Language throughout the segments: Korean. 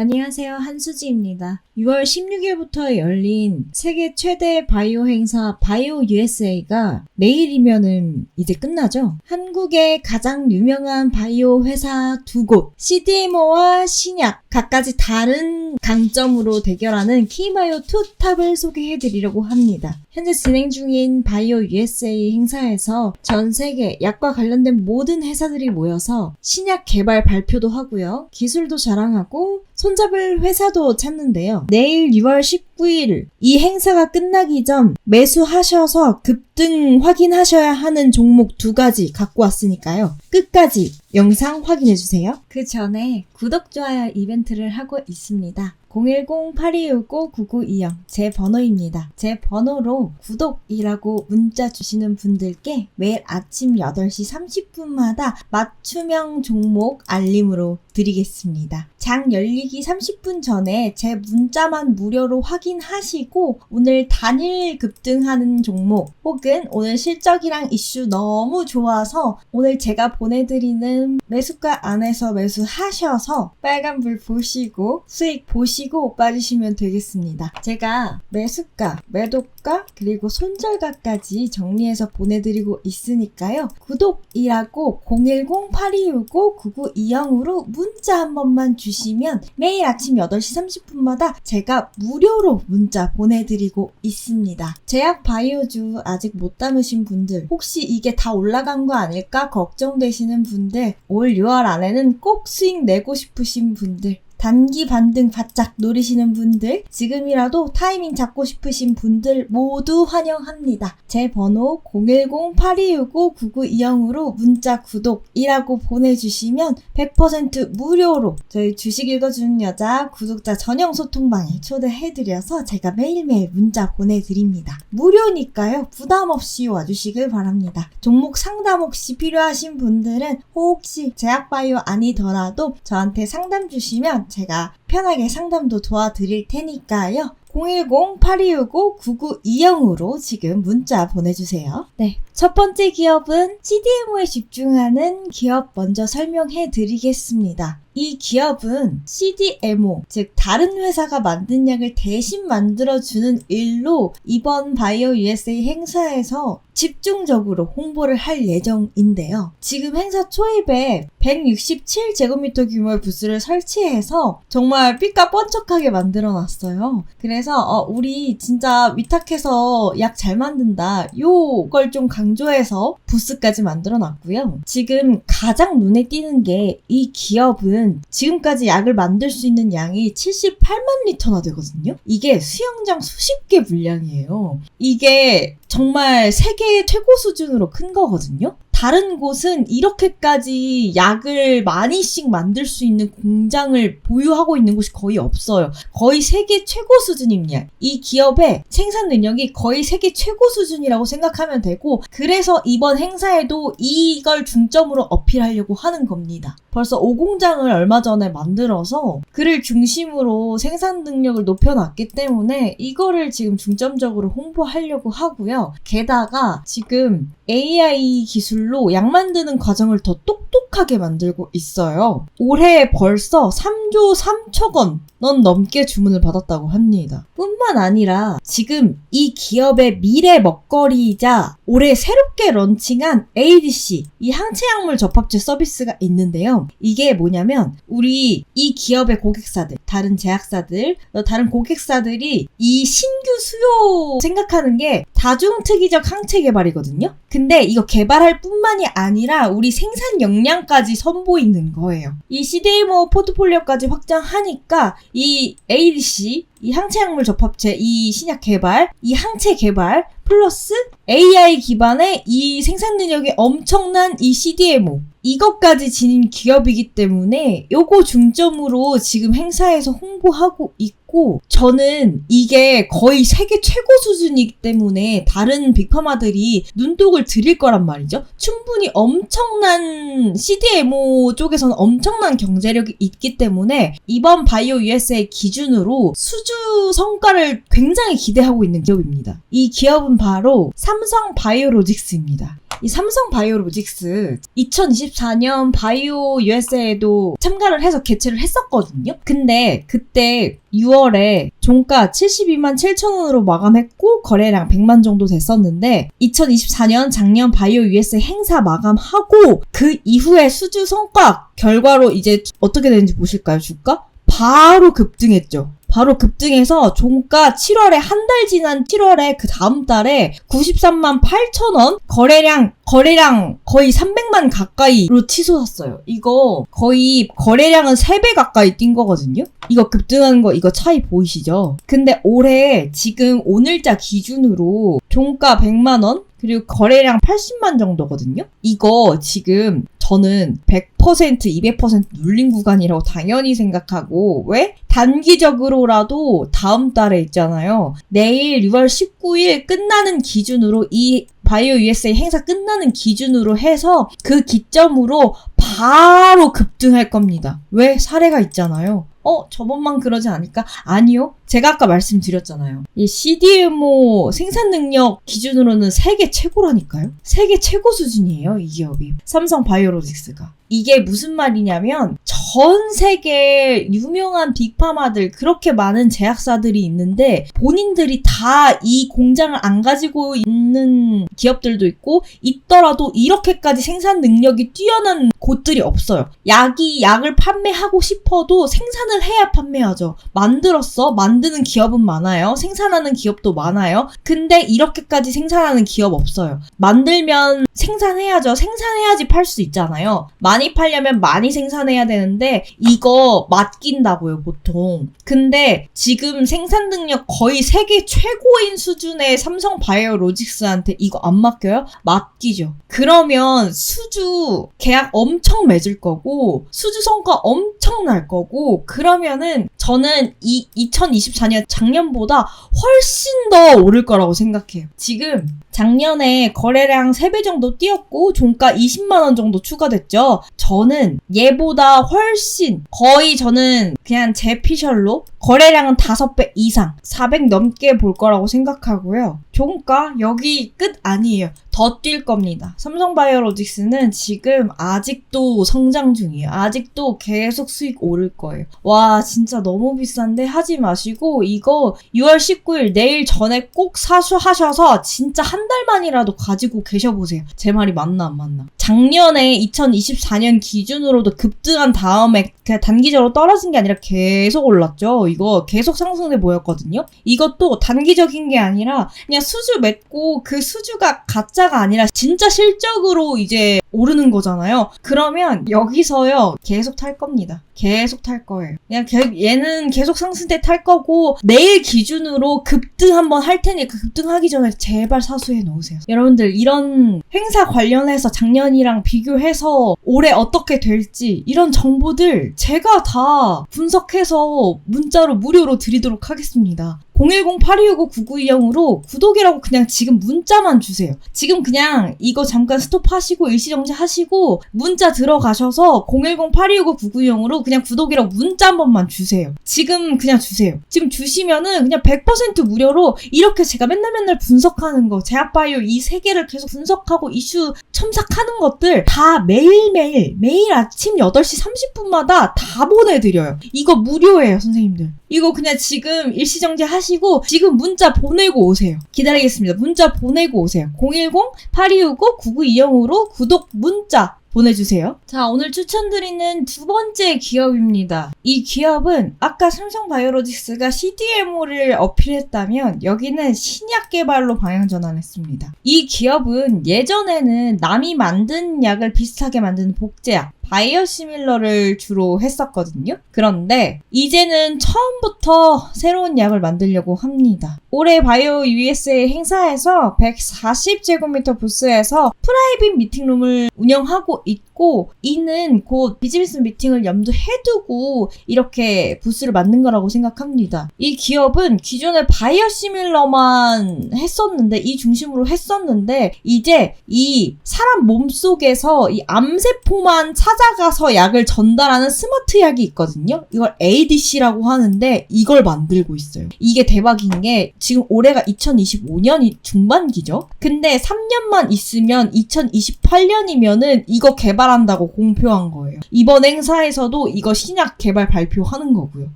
안녕하세요. 한수지입니다. 6월 16일부터 열린 세계 최대 바이오 행사 바이오 USA가 내일이면은 이제 끝나죠? 한국의 가장 유명한 바이오 회사 두 곳, CDMO와 신약, 각가지 다른 강점으로 대결하는 키바이오 투탑을 소개해 드리려고 합니다. 현재 진행 중인 바이오 USA 행사에서 전 세계 약과 관련된 모든 회사들이 모여서 신약 개발 발표도 하고요. 기술도 자랑하고 손잡을 회사도 찾는데요. 내일 6월 19일 이 행사가 끝나기 전 매수하셔서 급등 확인하셔야 하는 종목 두 가지 갖고 왔으니까요. 끝까지 영상 확인해주세요. 그 전에 구독, 좋아요 이벤트를 하고 있습니다. 010-8265-9920 제 번호입니다. 제 번호로 구독이라고 문자 주시는 분들께 매일 아침 8시 30분마다 맞춤형 종목 알림으로 드리겠습니다. 장 열리기 30분 전에 제 문자만 무료로 확인하시고 오늘 단일 급등하는 종목 혹은 오늘 실적이랑 이슈 너무 좋아서 오늘 제가 보내드리는 매수가 안에서 매수하셔서 빨간불 보시고 수익 보시고 빠지시면 되겠습니다. 제가 매수가, 매도가 그리고 손절가까지 정리해서 보내드리고 있으니까요. 구독이라고 010-8265-9920으로 문자 한 번만 주시면 매일 아침 8시 30분마다 제가 무료로 문자 보내드리고 있습니다. 제약 바이오주 아직 못 담으신 분들 혹시 이게 다 올라간 거 아닐까 걱정되시는 분들 올 6월 안에는 꼭 수익 내고 싶으신 분들 단기 반등 바짝 노리시는 분들, 지금이라도 타이밍 잡고 싶으신 분들 모두 환영합니다. 제 번호 010-8265-9920으로 문자 구독이라고 보내주시면 100% 무료로 저희 주식 읽어주는 여자 구독자 전용 소통방에 초대해드려서 제가 매일매일 문자 보내드립니다. 무료니까요. 부담 없이 와주시길 바랍니다. 종목 상담 혹시 필요하신 분들은 혹시 제약바이오 아니더라도 저한테 상담 주시면 제가 편하게 상담도 도와드릴 테니까요. 010-8265-9920으로 지금 문자 보내주세요. 네. 첫 번째 기업은 CDMO에 집중하는 기업 먼저 설명해 드리겠습니다. 이 기업은 CDMO, 즉 다른 회사가 만든 약을 대신 만들어주는 일로 이번 바이오 USA 행사에서 집중적으로 홍보를 할 예정인데요. 지금 행사 초입에 167제곱미터 규모의 부스를 설치해서 정말 삐까 번쩍하게 만들어 놨어요. 그래서 어, 우리 진짜 위탁해서 약 잘 만든다. 요걸 좀 강 조해서 부스까지 만들어 놨고요. 지금 가장 눈에 띄는 게 이 기업은 지금까지 약을 만들 수 있는 양이 78만 리터나 되거든요. 이게 수영장 수십 개 분량이에요. 이게 정말 세계 최고 수준으로 큰 거거든요. 다른 곳은 이렇게까지 약을 많이씩 만들 수 있는 공장을 보유하고 있는 곳이 거의 없어요. 거의 세계 최고 수준입니다. 이 기업의 생산 능력이 거의 세계 최고 수준이라고 생각하면 되고, 그래서 이번 행사에도 이걸 중점으로 어필하려고 하는 겁니다. 벌써 5공장을 얼마 전에 만들어서 그를 중심으로 생산 능력을 높여놨기 때문에 이거를 지금 중점적으로 홍보하려고 하고요. 게다가 지금 AI 기술로 약 만드는 과정을 더 똑똑하게 만들고 있어요. 올해 벌써 3조 3천 원 넌 넘게 주문을 받았다고 합니다. 뿐만 아니라 지금 이 기업의 미래 먹거리이자 올해 새롭게 런칭한 ADC, 이 항체약물 접합제 서비스가 있는데요. 이게 뭐냐면 우리 이 기업의 고객사들, 다른 제약사들, 다른 고객사들이 이 신규 수요 생각하는 게 다중특이적 항체 개발이거든요. 근데 이거 개발할 뿐만이 아니라 우리 생산 역량까지 선보이는 거예요. 이 CDMO 포트폴리오까지 확장하니까 이 ADC, 이 항체약물 접합체, 이 신약 개발, 이 항체 개발, 플러스 AI 기반의 이 생산 능력이 엄청난 이 CDMO. 이것까지 지닌 기업이기 때문에 요거 중점으로 지금 행사에서 홍보하고 있고 저는 이게 거의 세계 최고 수준이기 때문에 다른 빅파마들이 눈독을 들일 거란 말이죠. 충분히 엄청난 CDMO 쪽에서는 엄청난 경제력이 있기 때문에 이번 바이오 USA 기준으로 수주 성과를 굉장히 기대하고 있는 기업입니다. 이 기업은 바로 삼성 바이오로직스입니다. 이 삼성 바이오로직스 2024년 바이오 USA에도 참가를 해서 개최를 했었거든요. 근데 그때 6월에 종가 72만 7천 원으로 마감했고 거래량 100만 정도 됐었는데 2024년 작년 바이오 US 행사 마감하고 그 이후에 수주 성과 결과로 이제 어떻게 되는지 보실까요? 주가? 바로 급등했죠. 바로 급등해서 종가 7월에 한 달 지난 7월에 그 다음 달에 93만 8천 원 거래량 거래량 거의 300만 가까이로 치솟았어요. 이거 거의 거래량은 3배 가까이 뛴 거거든요. 이거 급등하는 거 이거 차이 보이시죠? 근데 올해 지금 오늘자 기준으로 종가 100만 원 그리고 거래량 80만 정도거든요. 이거 지금 저는 100% 200% 눌린 구간이라고 당연히 생각하고 왜 단기적으로라도 다음 달에 있잖아요. 내일 6월 19일 끝나는 기준으로 이 바이오 USA 행사 끝나는 기준으로 해서 그 기점으로 바로 급등할 겁니다. 왜? 사례가 있잖아요. 어, 저번만 그러지 않을까? 아니요. 제가 아까 말씀드렸잖아요. 이 CDMO 생산 능력 기준으로는 세계 최고라니까요? 세계 최고 수준이에요, 이 기업이. 삼성 바이오로직스가. 이게 무슨 말이냐면 전 세계 유명한 빅파마들 그렇게 많은 제약사들이 있는데 본인들이 다 이 공장을 안 가지고 있는 기업들도 있고 있더라도 이렇게까지 생산 능력이 뛰어난 곳들이 없어요. 약이 약을 판매하고 싶어도 생산을 해야 판매하죠. 만들었어. 만드는 기업은 많아요. 생산하는 기업도 많아요. 근데 이렇게까지 생산하는 기업 없어요. 만들면 생산해야죠. 생산해야지 팔 수 있잖아요. 많이 팔려면 많이 생산해야 되는데 이거 맡긴다고요, 보통. 근데 지금 생산 능력 거의 세계 최고인 수준의 삼성 바이오로직스한테 이거 안 맡겨요? 맡기죠. 그러면 수주 계약 엄청 맺을 거고 수주 성과 엄청 날 거고 그러면은 저는 이 2024년 작년보다 훨씬 더 오를 거라고 생각해요. 지금 작년에 거래량 3배 정도 뛰었고 종가 20만 원 정도 추가됐죠. 저는 얘보다 훨씬 거의 저는 그냥 제 피셜로 거래량은 5배 이상 400 넘게 볼 거라고 생각하고요. 종가 여기 끝 아니에요. 더 뛸 겁니다. 삼성바이오로직스는 지금 아직도 성장 중이에요. 아직도 계속 수익 오를 거예요. 와 진짜 너무 비싼데 하지 마시고 이거 6월 19일 내일 전에 꼭 사수하셔서 진짜 한 달만이라도 가지고 계셔보세요. 제 말이 맞나 안 맞나. 작년에 2024년 기준으로도 급등한 다음에 그냥 단기적으로 떨어진 게 아니라 계속 올랐죠. 이거 계속 상승돼 보였거든요. 이것도 단기적인 게 아니라 그냥 수주 맺고 그 수주가 가짜가 아니라 진짜 실적으로 이제 오르는 거잖아요. 그러면 여기서요 계속 탈 겁니다. 계속 탈 거예요. 그냥 개- 얘는 계속 상승대 탈 거고 내일 기준으로 급등 한번 할 테니까 급등하기 전에 제발 사수해 놓으세요. 여러분들 이런 행사 관련해서 작년이랑 비교해서 올해 어떻게 될지 이런 정보들 제가 다 분석해서 문자로 무료로 드리도록 하겠습니다. 010-8259-9920으로 구독이라고 그냥 지금 문자만 주세요. 지금 그냥 이거 잠깐 스톱하시고 일시정지 하시고 문자 들어가셔서 010-8259-9920으로 그냥 구독이라고 문자 한 번만 주세요. 지금 그냥 주세요. 지금 주시면은 그냥 100% 무료로 이렇게 제가 맨날 맨날 분석하는 거 제약바이오 이 세 개를 계속 분석하고 이슈 첨삭하는 것들 다 매일매일 매일 아침 8시 30분마다 다 보내드려요. 이거 무료예요 선생님들. 이거 그냥 지금 일시정지 하시고 지금 문자 보내고 오세요. 기다리겠습니다. 문자 보내고 오세요. 010-8259-9920으로 구독 문자 보내주세요. 자, 오늘 추천드리는 두 번째 기업입니다. 이 기업은 아까 삼성 바이오로직스가 CDMO를 어필했다면 여기는 신약 개발로 방향 전환했습니다. 이 기업은 예전에는 남이 만든 약을 비슷하게 만드는 복제약, 바이오시밀러를 주로 했었거든요. 그런데 이제는 처음부터 새로운 약을 만들려고 합니다. 올해 바이오 USA 행사에서 140제곱미터 부스에서 프라이빗 미팅룸을 운영하고 있고 했고 이는 곧 비즈니스 미팅을 염두해 두고 이렇게 부스를 만든 거라고 생각합니다. 이 기업은 기존에 바이오시밀러만 했었는데 이 중심으로 했었는데 이제 이 사람 몸속에서 이 암세포만 찾아가서 약을 전달하는 스마트 약이 있거든요. 이걸 ADC라고 하는데 이걸 만들고 있어요. 이게 대박인 게 지금 올해가 2025년이 중반기죠. 근데 3년만 있으면 2028년이면은 이거 개발 한다고 공표한 거예요. 이번 행사에서도 이거 신약 개발 발표하는 거고요.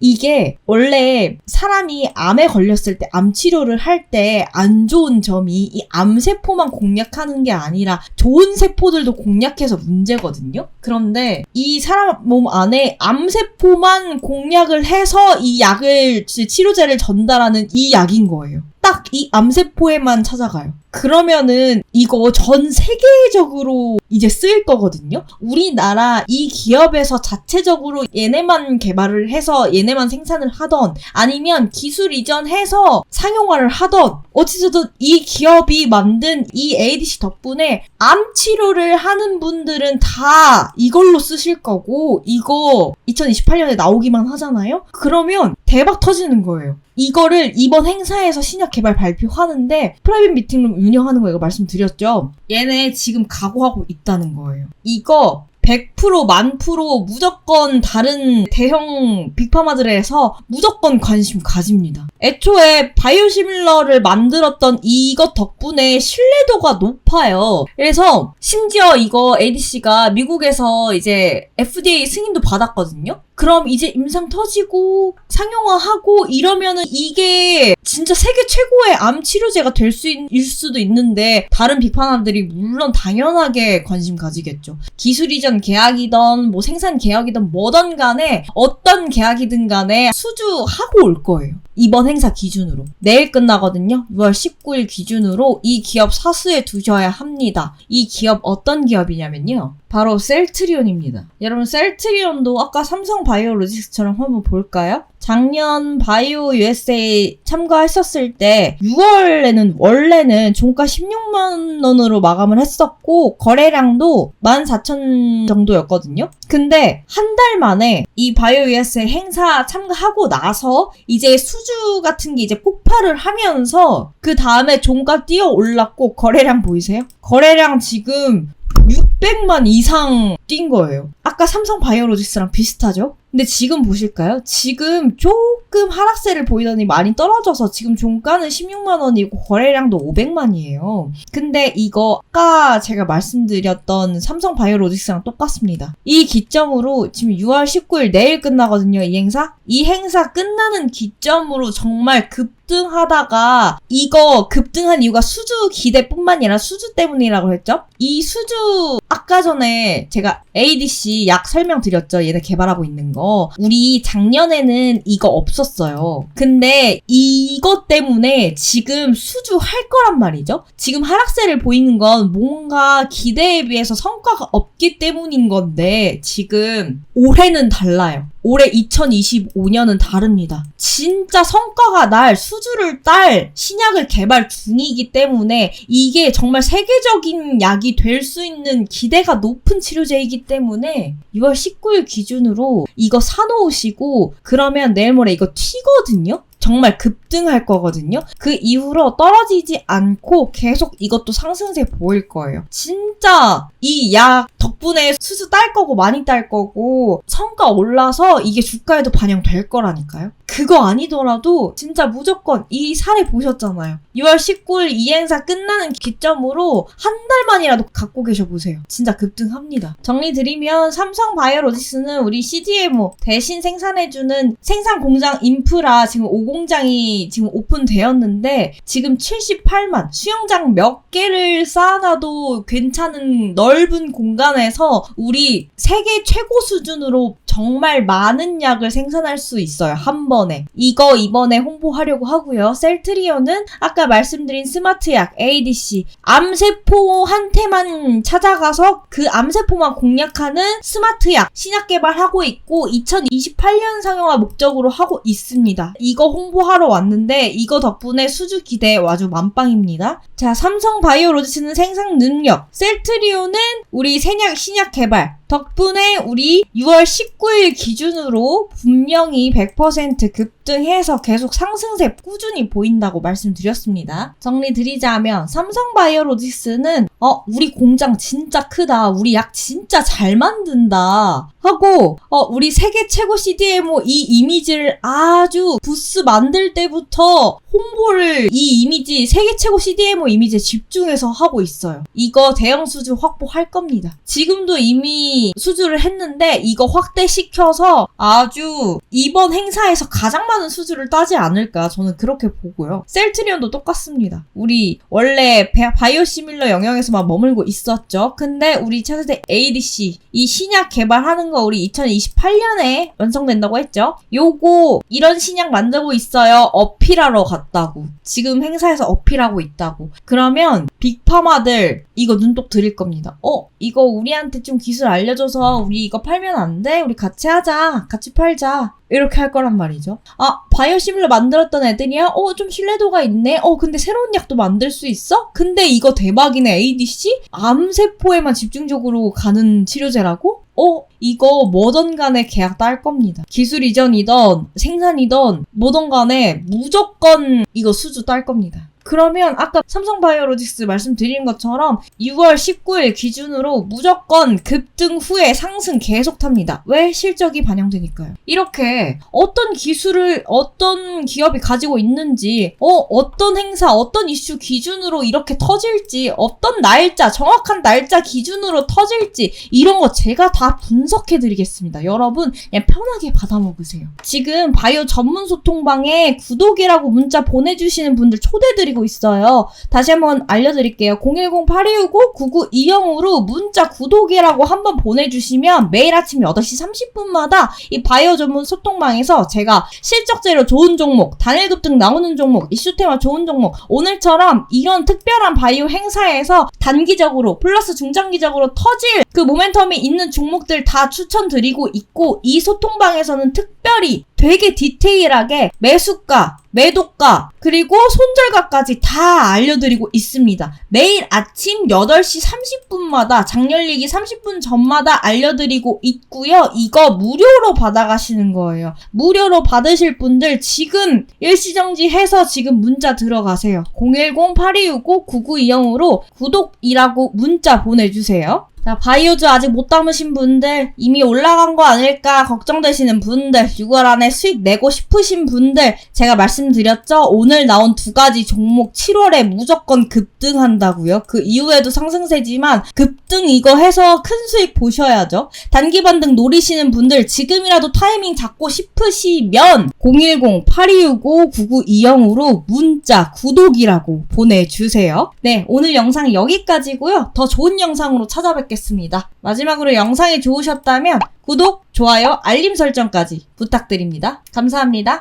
이게 원래 사람이 암에 걸렸을 때 암 치료를 할 때 안 좋은 점이 이 암세포만 공략하는 게 아니라 좋은 세포들도 공략해서 문제거든요. 그런데 이 사람 몸 안에 암세포만 공략을 해서 이 약을 치료제를 전달하는 이 약인 거예요. 딱 이 암세포에만 찾아가요. 그러면은 이거 전 세계적으로 이제 쓰일 거거든요. 우리나라 이 기업에서 자체적으로 얘네만 개발을 해서 얘네만 생산을 하던 아니면 기술 이전해서 상용화를 하던 어찌됐든 이 기업이 만든 이 ADC 덕분에 암 치료를 하는 분들은 다 이걸로 쓰실 거고 이거 2028년에 나오기만 하잖아요. 그러면 대박 터지는 거예요. 이거를 이번 행사에서 신약 개발 발표하는데 프라이빗 미팅룸 운영하는 거 이거 말씀드렸죠. 얘네 지금 각오하고 있다는 거예요. 이거 100%만 프로 무조건 다른 대형 빅파마들에서 무조건 관심 가집니다. 애초에 바이오시밀러를 만들었던 이것 덕분에 신뢰도가 높아요. 그래서 심지어 이거 ADC가 미국에서 이제 FDA 승인도 받았거든요. 그럼 이제 임상 터지고 상용화하고 이러면은 이게 진짜 세계 최고의 암 치료제가 될 수 있을 수도 있는데 다른 빅파나들이 물론 당연하게 관심 가지겠죠. 기술 이전 계약이던 뭐 생산 계약이던 뭐든 간에 어떤 계약이든 간에 수주하고 올 거예요. 이번 행사 기준으로. 내일 끝나거든요. 6월 19일 기준으로 이 기업 사수에 두셔야 합니다. 이 기업 어떤 기업이냐면요. 바로 셀트리온입니다. 여러분 셀트리온도 아까 삼성 바이오로직스처럼 한번 볼까요? 작년 바이오 USA 참가했었을 때 6월에는 원래는 종가 16만 원으로 마감을 했었고 거래량도 14,000 정도였거든요. 근데 한 달 만에 이 바이오 USA 행사 참가하고 나서 이제 수주 같은 게 이제 폭발을 하면서 그 다음에 종가 뛰어 올랐고 거래량 보이세요? 거래량 지금 600만 이상 뛴 거예요. 아까 삼성 바이오로직스랑 비슷하죠? 근데 지금 보실까요? 지금 조금 하락세를 보이더니 많이 떨어져서 지금 종가는 16만 원이고 거래량도 500만이에요. 근데 이거 아까 제가 말씀드렸던 삼성 바이오로직스랑 똑같습니다. 이 기점으로 지금 6월 19일 내일 끝나거든요, 이 행사. 이 행사 끝나는 기점으로 정말 급등하다가 이거 급등한 이유가 수주 기대뿐만 아니라 수주 때문이라고 했죠? 이 수주 아까 전에 제가 ADC 약 설명드렸죠. 얘네 개발하고 있는 거. 우리 작년에는 이거 없었어요. 근데 이것 때문에 지금 수주할 거란 말이죠. 지금 하락세를 보이는 건 뭔가 기대에 비해서 성과가 없기 때문인 건데 지금 올해는 달라요. 올해 2025년은 다릅니다. 진짜 성과가 날 수주를 딸 신약을 개발 중이기 때문에 이게 정말 세계적인 약이 될 수 있는 기대가 높은 치료제이기 때문에 6월 19일 기준으로 이거 사놓으시고 그러면 내일 모레 이거 튀거든요? 정말 급등할 거거든요. 그 이후로 떨어지지 않고 계속 이것도 상승세 보일 거예요. 진짜 이 약 덕분에 수수 딸 거고 많이 딸 거고 성과 올라서 이게 주가에도 반영될 거라니까요. 그거 아니더라도 진짜 무조건 이 사례 보셨잖아요. 6월 19일 이 행사 끝나는 기점으로 한 달만이라도 갖고 계셔 보세요. 진짜 급등합니다. 정리 드리면 삼성 바이오로직스는 우리 CDMO 대신 생산해주는 생산 공장 인프라 지금 5공장이 지금 오픈되었는데 지금 78만 수영장 몇 개를 쌓아놔도 괜찮은 넓은 공간에서 우리 세계 최고 수준으로 정말 많은 약을 생산할 수 있어요. 한 번 에. 이거 이번에 홍보하려고 하고요. 셀트리온은 아까 말씀드린 스마트 약 ADC 암세포한테만 찾아가서 그 암세포만 공략하는 스마트 약 신약 개발하고 있고 2028년 상용화 목적으로 하고 있습니다. 이거 홍보 홍보하러 왔는데 이거 덕분에 수주 기대 아주 만빵입니다. 자, 삼성 바이오로지스는 생산 능력, 셀트리온은 우리 생약 신약 개발 덕분에 우리 6월 19일 기준으로 분명히 100%급 등해서 계속 상승세 꾸준히 보인다고 말씀드렸습니다. 정리드리자면 삼성 바이오로지스는 어 우리 공장 진짜 크다. 우리 약 진짜 잘 만든다. 하고 어 우리 세계 최고 CDMO 이 이미지를 아주 부스 만들 때부터 홍보를 이 이미지 세계 최고 CDMO 이미지에 집중해서 하고 있어요. 이거 대형 수주 확보할 겁니다. 지금도 이미 수주를 했는데 이거 확대시켜서 아주 이번 행사에서 가장 많은 수주를 따지 않을까 저는 그렇게 보고요. 셀트리온도 똑같습니다. 우리 원래 바- 바이오시밀러 영역에서만 머물고 있었죠. 근데 우리 차세대 ADC 이 신약 개발하는 거 우리 2028년에 완성된다고 했죠. 요거 이런 신약 만들고 있어요. 어필하러 갔다고. 지금 행사에서 어필하고 있다고. 그러면 빅파마들 이거 눈독 드릴 겁니다. 어, 이거 우리한테 좀 기술 알려줘서 우리 이거 팔면 안 돼? 우리 같이 하자. 같이 팔자. 이렇게 할 거란 말이죠. 아, 바이오시밀러 만들었던 애들이야? 어, 좀 신뢰도가 있네? 어, 근데 새로운 약도 만들 수 있어? 근데 이거 대박이네, ADC? 암세포에만 집중적으로 가는 치료제라고? 어, 이거 뭐든 간에 계약 딸 겁니다. 기술 이전이던 생산이던 뭐든 간에 무조건 이거 수주 딸 겁니다. 그러면 아까 삼성바이오로직스 말씀드린 것처럼 6월 19일 기준으로 무조건 급등 후에 상승 계속 탑니다. 왜? 실적이 반영되니까요. 이렇게 어떤 기술을 어떤 기업이 가지고 있는지, 어, 어떤 행사, 어떤 이슈 기준으로 이렇게 터질지, 어떤 날짜, 정확한 날짜 기준으로 터질지, 이런 거 제가 다 분석해 드리겠습니다. 여러분, 그냥 편하게 받아 먹으세요. 지금 바이오 전문 소통방에 구독이라고 문자 보내주시는 분들 초대드리고 있어요. 다시 한번 알려드릴게요. 010-8259-9920으로 문자 구독이라고 한번 보내주시면 매일 아침 8시 30분마다 이 바이오 전문 소통방에서 제가 실적재료 좋은 종목, 단일 급등 나오는 종목, 이슈 테마 좋은 종목, 오늘처럼 이런 특별한 바이오 행사에서 단기적으로 플러스 중장기적으로 터질 그 모멘텀이 있는 종목들 다 추천드리고 있고 이 소통방에서는 특별히 되게 디테일하게 매수가, 매도가, 그리고 손절가까지 다 알려드리고 있습니다. 매일 아침 8시 30분마다 장렬리기 30분 전마다 알려드리고 있고요. 이거 무료로 받아가시는 거예요. 무료로 받으실 분들 지금 일시정지 해서 지금 문자 들어가세요. 010-8265-9920으로 구독이라고 문자 보내주세요. 자, 바이오즈 아직 못 담으신 분들, 이미 올라간 거 아닐까 걱정되시는 분들, 6월 안에 수익 내고 싶으신 분들, 제가 말씀드렸죠? 오늘 나온 두 가지 종목 7월에 무조건 급등한다고요. 그 이후에도 상승세지만 급등 이거 해서 큰 수익 보셔야죠. 단기 반등 노리시는 분들, 지금이라도 타이밍 잡고 싶으시면 010-8265-9920으로 문자 구독이라고 보내주세요. 네, 오늘 영상 여기까지고요. 더 좋은 영상으로 찾아뵙 겠습니다. 마지막으로 영상이 좋으셨다면 구독, 좋아요, 알림 설정까지 부탁드립니다. 감사합니다.